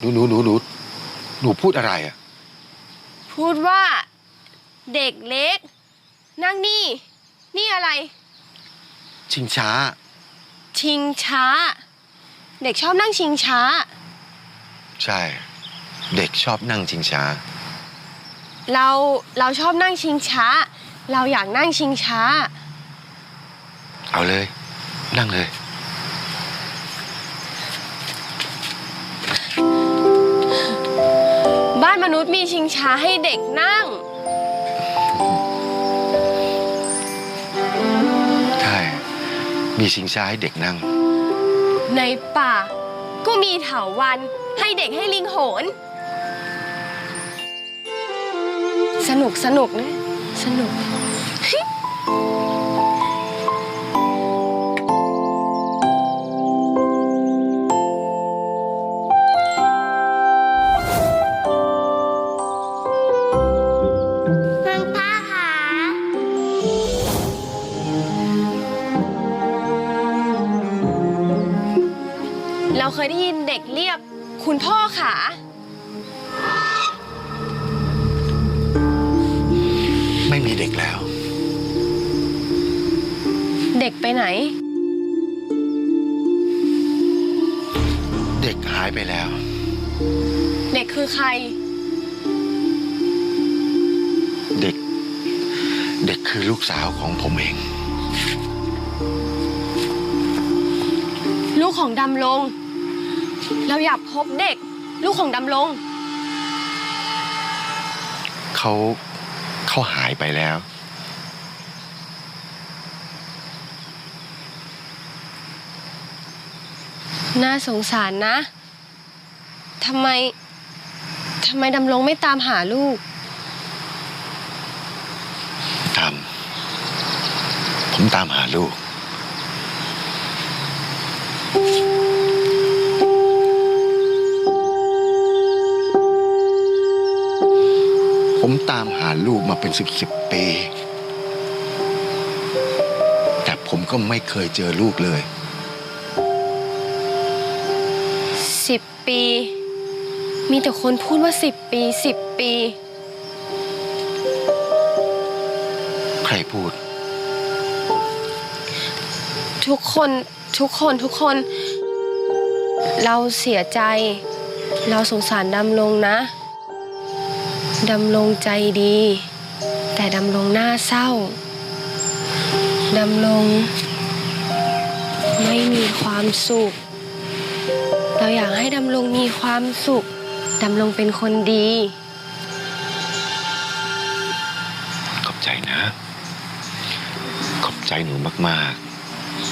หนูหนูหนูหนูหนูพูดอะไรอะพูดว่า เด็กเล็ก นั่งนี่ นี่อะไร ชิงช้า ชิงช้า เด็กชอบนั่งชิงช้า ใช่ เด็กชอบนั่งชิงช้า เราเราชอบนั่งชิงช้า เราอยากนั่งชิงช้า เอาเลย นั่งเลย นมนุษย์มีชิงช้าให้เด็กนั่ง ใช่ มีชิงช้าให้เด็กนั่ง ในป่า ก็มีเถาวันให้เด็กให้ลิงโหน สนุกสนุกนะ สนุก เราเคยได้ยินเด็กเรียกคุณพ่อขาไม่มีเด็กแล้ว เด็กไปไหน เด็กหายไปแล้ว เด็กคือใคร เด็ก เด็กคือลูกสาวของผมเอง ลูกของดำรง เราอยากพบเด็ก ลูกของดำรงเขาเขาหายไปแล้ว น่าสงสารนะทำไมทำไมดำรงไม่ตามหาลูกตามผมตามหาลูก ตามหาลูกมาเป็นสิบสิบปี แต่ผมก็ไม่เคยเจอลูกเลย สิบปี มีแต่คนพูดว่าสิบปีสิบปี ใครพูด ทุกคนทุกคนทุกคน เราเสียใจ เราสงสารดำรงนะ ดำรงใจดี แต่ดำรงหน้าเศร้า ดำรงไม่มีความสุข เราอยากให้ดำรงมีความสุข ดำรงเป็นคนดี ขอบใจนะ ขอบใจหนูมาก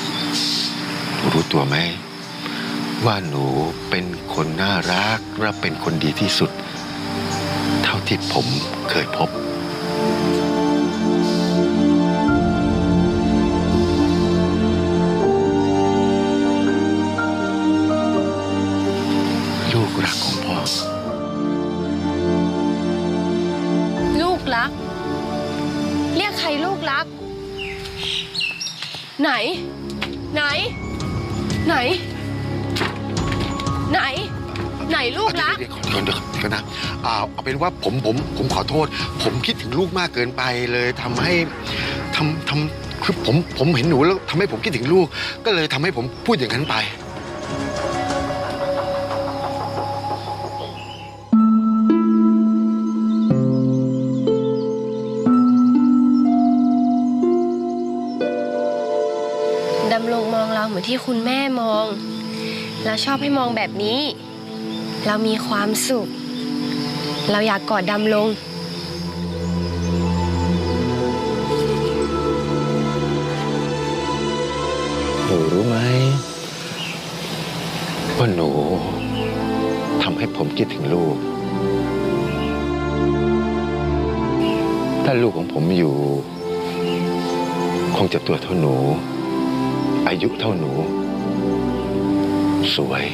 ๆหนูรู้ตัวไหม ว่าหนูเป็นคนน่ารักและเป็นคนดีที่สุด ที่ผมเคยพบ ลูกรักของพ่อ ลูกรัก เรียกใครลูกรัก ไหน ไหน ไหน ไหน ไหนลูกรักเดี๋ยวเดี๋ยวเดี๋ยวเดี๋ยวนะอ่าเอาเป็นว่าผมผมผมขอโทษ ผมคิดถึงลูกมากเกินไปเลยทำให้ทำทำคือผมผมเห็นหนูแล้วทำให้ผมคิดถึงลูก ก็เลยทำให้ผมพูดอย่างนั้นไป ดำรงมองเราเหมือนที่คุณแม่มอง เราชอบให้มองแบบนี้ เรามีความสุข เราอยากกอดดำรงหนูรู้ไหมว่าหนูทำให้ผมคิดถึงลูก ถ้าลูกของผมอยู่ คงจะตัวเท่าหนู อายุเท่าหนู สวย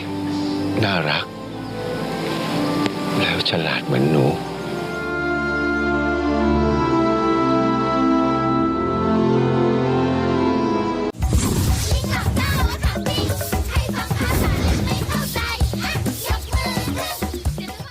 น่ารัก ฉลาดเหมือนหนู